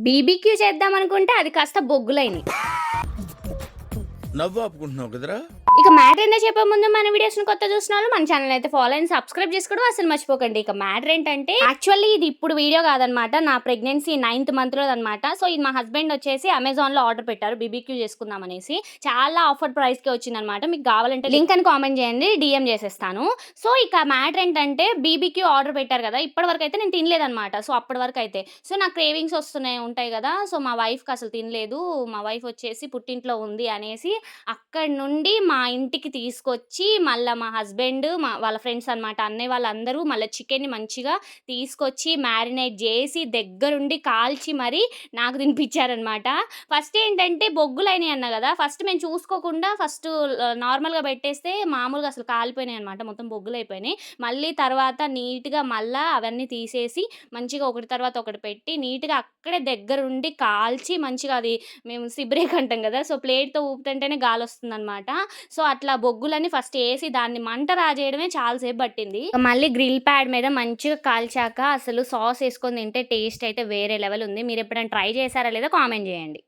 BBQ చేద్దాం అనుకుంటే అది కాస్త బొగ్గులైంది నవ్వు ఆపుకుంటున్నావు కదరా? ఇక మ్యాటర్ ఏంటో చెప్పే ముందు మన వీడియోస్ కొత్త చూసిన వాళ్ళు మన ఛానల్ అయితే ఫాలో అండ్ సబ్స్క్రైబ్ చేసుకోవడం అసలు మర్చిపోకండి. ఇక మ్యాటర్ ఏంటంటే యాక్చువల్లీ ఇది ఇప్పుడు వీడియో కాదనమాట నా ప్రెగ్నెన్సీ నైన్త్ మంత్లో అనమాట సో ఇది మా హస్బెండ్ వచ్చేసి అమెజాన్లో ఆర్డర్ పెట్టారు బీబీక్యూ చేసుకుందాం అనేసి. చాలా ఆఫర్ ప్రైస్కి వచ్చింది అనమాట మీకు కావాలంటే లింక్ అని కామెంట్ చేయండి డిఎం చేసేస్తాను. సో ఇక మ్యాటర్ ఏంటంటే బీబీక్యూ ఆర్డర్ పెట్టారు కదా ఇప్పటి వరకు అయితే నేను తినలేదనమాట సో అప్పటి వరకు అయితే. సో నాకు క్రేవింగ్స్ వస్తున్నాయి ఉంటాయి కదా. సో మా వైఫ్కి అసలు తినలేదు. మా వైఫ్ వచ్చేసి పుట్టింట్లో ఉంది అనేసి అక్కడి నుండి మా ఇంటికి తీసుకొచ్చి మళ్ళీ మా హస్బెండ్ మా వాళ్ళ ఫ్రెండ్స్ అనమాట అన్నయ్య వాళ్ళందరూ మళ్ళీ చికెన్ని మంచిగా తీసుకొచ్చి మ్యారినేట్ చేసి దగ్గరుండి కాల్చి మరీ నాకు తినిపించారనమాట ఫస్ట్ ఏంటంటే బొగ్గులైనవి అన్న కదా ఫస్ట్ మేము చూసుకోకుండా ఫస్ట్ నార్మల్గా పెట్టేస్తే మామూలుగా అసలు కాలిపోయినాయి అనమాట మొత్తం బొగ్గులు అయిపోయినాయి మళ్ళీ తర్వాత నీట్గా మళ్ళీ అవన్నీ తీసేసి మంచిగా ఒకటి తర్వాత ఒకటి పెట్టి నీట్గా అక్కడే దగ్గరుండి కాల్చి మంచిగా అది మేము సిబ్రేక్ అంటాం కదా సో ప్లేట్తో ఊపుతుంటేనే గాలి వస్తుంది అనమాట సో అట్లా బొగ్గులని ఫస్ట్ వేసి దాన్ని మంట రాజేయడమే చాలాసేపు పట్టింది. మళ్ళీ గ్రిల్ ప్యాడ్ మీద మంచిగా కాల్చాక అసలు సాస్ వేసుకొని తింటే టేస్ట్ అయితే వేరే లెవెల్ ఉంది. మీరు ఎప్పుడైనా ట్రై చేశారా లేదా కామెంట్ చేయండి.